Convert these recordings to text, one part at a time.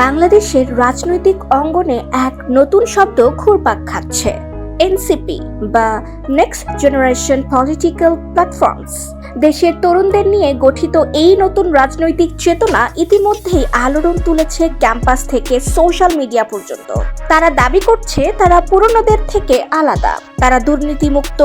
বাংলাদেশের রাজনৈতিক অঙ্গনে এক নতুন শব্দ ঘুরপাক খাচ্ছে। এনসিপি বা নেক্সট জেনারেশন পলিটিক্যাল প্ল্যাটফর্মস দেশের তরুণদের নিয়ে গঠিত এই নতুন রাজনৈতিক চেতনা ইতিমধ্যেই আলোড়ন তুলেছে ক্যাম্পাস থেকে সোশ্যাল মিডিয়া পর্যন্ত। তারা দাবি করছে তারা পুরনোদের থেকে আলাদা। তারা দুর্নীতিমুক্ত,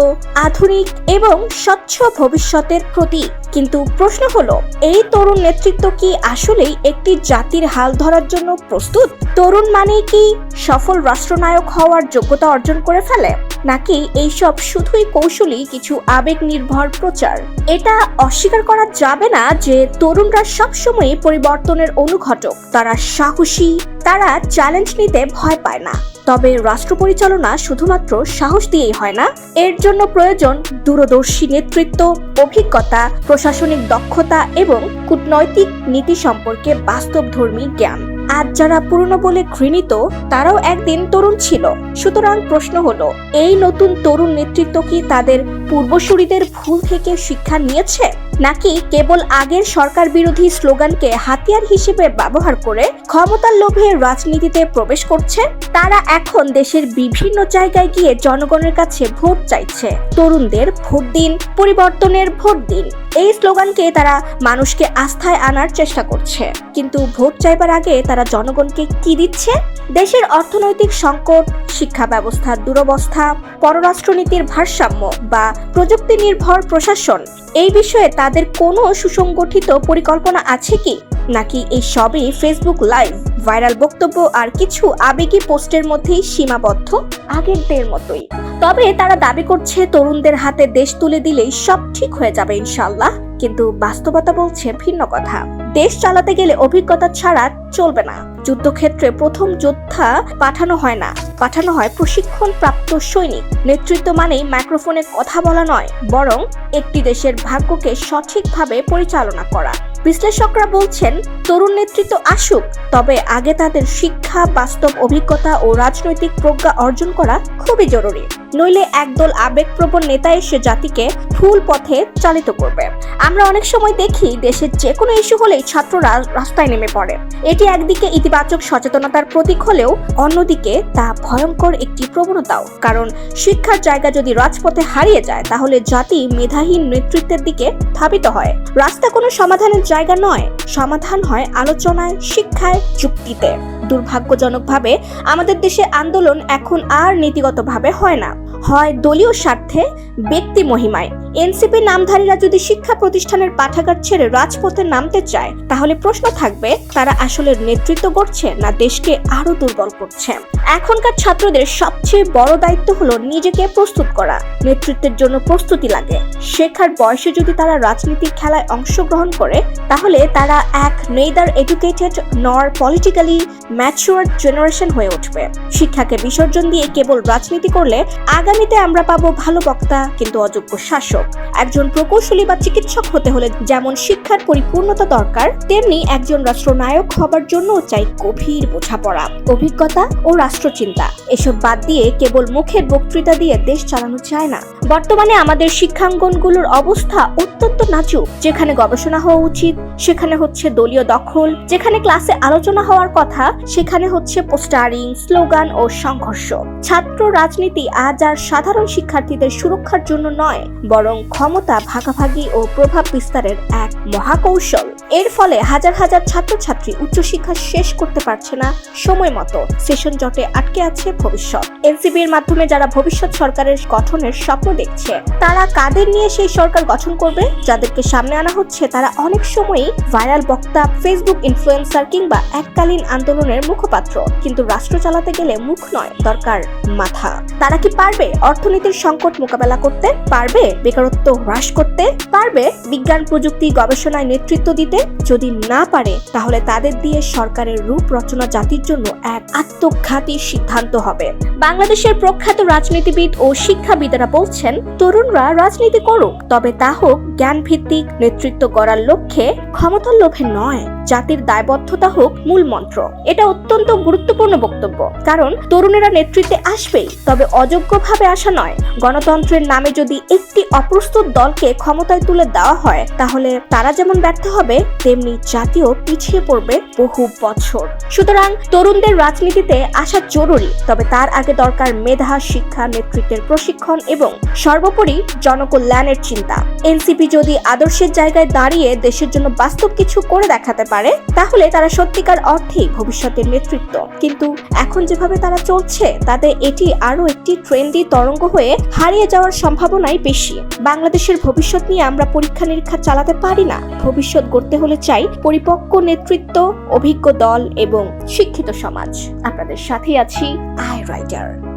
আধুনিক এবং স্বচ্ছ ভবিষ্যতের প্রতীক। কিন্তু প্রশ্ন হলো, এই তরুণ নেতৃত্ব কি আসলেই একটি জাতির হাল ধরার জন্য প্রস্তুত? তরুণ মানেই কি সফল রাষ্ট্রনায়ক হওয়ার যোগ্যতা অর্জন করে ফেলে? নাকি এইসব শুধুই কৌশলী কিছু আবেগ নির্ভর প্রচার? এটা অস্বীকার করা যাবে না যে তরুণরা সবসময় পরিবর্তনের অনুঘটক। তারা সাহসী, তারা চ্যালেঞ্জ নিতে ভয় পায় না। তবে রাষ্ট্র পরিচালনা শুধুমাত্র সাহস দিয়েই হয় না। এর জন্য প্রয়োজন দূরদর্শী নেতৃত্ব, অভিজ্ঞতা, প্রশাসনিক দক্ষতা এবং কূটনৈতিক নীতি সম্পর্কে বাস্তবধর্মী জ্ঞান। আজ যারা পুরনো বলে ঘৃণিত, তারাও একদিন তরুণ ছিল। সুতরাং প্রশ্ন হলো, এই নতুন তরুণ নেতৃত্ব কি তাদের পূর্বসূরিদের ভুল থেকে শিক্ষা নিয়েছে? নাকি কেবল আগের সরকার বিরোধী স্লোগানকে হাতিয়ার হিসেবে ব্যবহার করে ক্ষমতার লোভে রাজনীতিতে প্রবেশ করছে? তারা এখন দেশের বিভিন্ন জায়গায় গিয়ে জনগণের কাছে ভোট চাইছে। তরুণদের ভোট দিন, পরিবর্তনের ভোট দিন। এই স্লোগানকে তারা মানুষকে আস্থায় আনার চেষ্টা করছে। কিন্তু ভোট চাইবার আগে তারা জনগণকে কি দিচ্ছে? দেশের অর্থনৈতিক সংকট শিক্ষা ব্যবস্থার দুরবস্থা, পররাষ্ট্রনীতির ভারসাম্য বা প্রযুক্তি নির্ভর প্রশাসন, এই বিষয়ে তাদের কোনো সুসংগঠিত পরিকল্পনা আছে কি? নাকি এই সবই ফেসবুক লাইভ ভাইরাল বক্তব্য আর কিছু আবেগী পোস্টের মধ্যেই সীমাবদ্ধ? আগেরদের মতোই। তবে তারা দাবি করছে তরুণদের হাতে দেশ তুলে দিলেই সব ঠিক হয়ে যাবে ইনশাল্লাহ কিন্তু বাস্তবতা বলছে ভিন্ন কথা। দেশ চালাতে গেলে অভিজ্ঞতা ছাড়া চলবে না। যুদ্ধক্ষেত্রে প্রথম যোদ্ধা পাঠানো হয় না। পাঠানো হয় প্রশিক্ষণ প্রাপ্ত সৈনিক। নেতৃত্ব মানেই মাইক্রোফোনে কথা বলা নয়, বরং একটি দেশের ভাগ্যকে সঠিকভাবে পরিচালনা করা। বিশ্লেষকরা বলছেন, তরুণ নেতৃত্ব আসুক, তবে আগে তাদের শিক্ষা, বাস্তব অভিজ্ঞতা ও রাজনৈতিক প্রজ্ঞা অর্জন করা খুবই জরুরি। নইলে একদল আবেগপ্রবণ নেতা এসে জাতিকে ভুল পথে চালিত করবে। আমরা অনেক সময় দেখি, দেশের যে কোনো ইস্যু হলেই ছাত্ররা রাস্তায় নেমে পড়ে। এটি একদিকে ইতিবাচক সচেতনতার প্রতীক হলেও অন্যদিকে তা ভয়ঙ্কর একটি প্রবণতাও। কারণ শিক্ষার জায়গা যদি রাজপথে হারিয়ে যায়, তাহলে জাতি মেধাহীন নেতৃত্বের দিকে ধাবিত হয়। রাস্তা কোনো সমাধানের জায়গা নয়, সমাধান হয় আলোচনায়, শিক্ষায়, যুক্তিতে। দুর্ভাগ্যজনকভাবে আমাদের দেশে আন্দোলন এখন আর নীতিগতভাবে হয় না। হয় দলীয় স্বার্থে, ব্যক্তি মহিমায়। এনসিপি নামধারীরা যদি শিক্ষা প্রতিষ্ঠানের পাঠাগার ছেড়ে রাজপথে নামতে চায়, তাহলে প্রশ্ন থাকবে, তারা আসলে নেতৃত্ব করছে না দেশকে আরও দুর্বল করছে? এখনকার ছাত্রদের সবচেয়ে বড় দায়িত্ব হলো নিজেকে প্রস্তুত করা। নেতৃত্বের জন্য প্রস্তুতি লাগে। শেখার বয়সে যদি তারা রাজনীতির খেলায় অংশগ্রহণ করে, তাহলে তারা এক neither educated, nor politically mature generation হয়ে উঠবে। শিক্ষাকে বিসর্জন দিয়ে কেবল রাজনীতি করলে আগামীতে আমরা পাবো ভালো বক্তা, কিন্তু অযোগ্য শাসক। একজন প্রকৌশলী বা চিকিৎসক হতে হলে যেমন শিক্ষার পরিপূর্ণতা দরকার, তেমনি একজন রাষ্ট্রনায়ক হবার জন্য চাই গভীর বোঝাপড়া, অভিজ্ঞতা ও রাষ্ট্রচিন্তা। এসব বাদ দিয়ে কেবল মুখের বক্তৃতা দিয়ে দেশ চালানো যায় না। বর্তমানে আমাদের শিক্ষাঙ্গনগুলোর অবস্থা অত্যন্ত নাজুক। যেখানে গবেষণা হওয়া উচিত, সেখানে হচ্ছে দলীয় দখল, যেখানে ক্লাসে আলোচনা হওয়ার কথা, সেখানে হচ্ছে পোস্টারিং, স্লোগান ও সংঘর্ষ। ছাত্র রাজনীতি আজ আর সাধারণ শিক্ষার্থীদের সুরক্ষার জন্য নয়, বরং ক্ষমতা ভাগাভাগি ও প্রভাব বিস্তারের এক মহাকৌশল। এর ফলে হাজার হাজার ছাত্রছাত্রী উচ্চশিক্ষা শেষ করতে পারছে না সময় মতো। সেশন জটে আটকে আছে ভবিষ্যৎ। এনসিবির মাধ্যমে যারা ভবিষ্যৎ সরকারের গঠনের স্বপ্ন দেখছে, তারা কাদের নিয়ে সেই সরকার গঠন করবে? যাদেরকে সামনে আনা হচ্ছে, তারা অনেক সময়ই ভাইরাল বক্তা, ফেসবুক ইনফ্লুয়েন্সার কিংবা এককালীন আন্দোলনের মুখপাত্র। কিন্তু রাষ্ট্র চালাতে গেলে মুখ নয়, দরকার মাথা। তারা কি পারবে অর্থনীতির সংকট মোকাবেলা করতে? পারবে? বেকারত্ব হ্রাস করতে পারবে বিজ্ঞান প্রযুক্তি গবেষণায় নেতৃত্ব দিতে? যদি না পারে, তাহলে তাদের দিয়ে সরকারের রূপ রচনা জাতির জন্য এক আত্মঘাতী সিদ্ধান্ত হবে। বাংলাদেশের প্রখ্যাত রাজনীতিবিদ ও শিক্ষাবিদেরা বলছেন, তরুণরা রাজনীতি করুক, তবে তা হোক জ্ঞান ভিত্তিক নেতৃত্ব গড়ার লক্ষ্যে ক্ষমতার লোভে নয়। জাতির দায়বদ্ধতা হোক মূল মন্ত্র। এটা অত্যন্ত গুরুত্বপূর্ণ বক্তব্য, কারণ তরুণেরা নেতৃত্বে আসবেই, তবে অযোগ্যভাবে আসা নয়। গণতন্ত্রের নামে যদি একটি অপ্রস্তুত দলকে ক্ষমতায় তুলে দেওয়া হয়, তাহলে তারা যেমন ব্যর্থ হবে, তেমনি জাতীয় পিছিয়ে পড়বে বহু বছর। সুতরাং তরুণদের রাজনীতিতে আসা জরুরি, তবে তার আগে দরকার মেধা, শিক্ষা, নেতৃত্বের প্রশিক্ষণ এবং সর্বোপরি জনকল্যাণের চিন্তা। এনসিপি যদি আদর্শের জায়গায় দাঁড়িয়ে দেশের জন্য বাস্তব কিছু করে দেখাতে পারে, তাহলে তারা সত্যিকার অর্থেই ভবিষ্যতের নেতৃত্ব। কিন্তু এখন যেভাবে তারা চলছে, তাতে এটি আরও একটি ট্রেন্ডি তরঙ্গ হয়ে হারিয়ে যাওয়ার সম্ভাবনাই বেশি। বাংলাদেশের ভবিষ্যৎ নিয়ে আমরা পরীক্ষা নিরীক্ষা চালাতে পারি না। ভবিষ্যৎ গড়তে হলে চাই পরিপক্ক নেতৃত্ব, অভিজ্ঞ দল এবং শিক্ষিত সমাজ। আপনাদের সাথে আছি আই রাইটার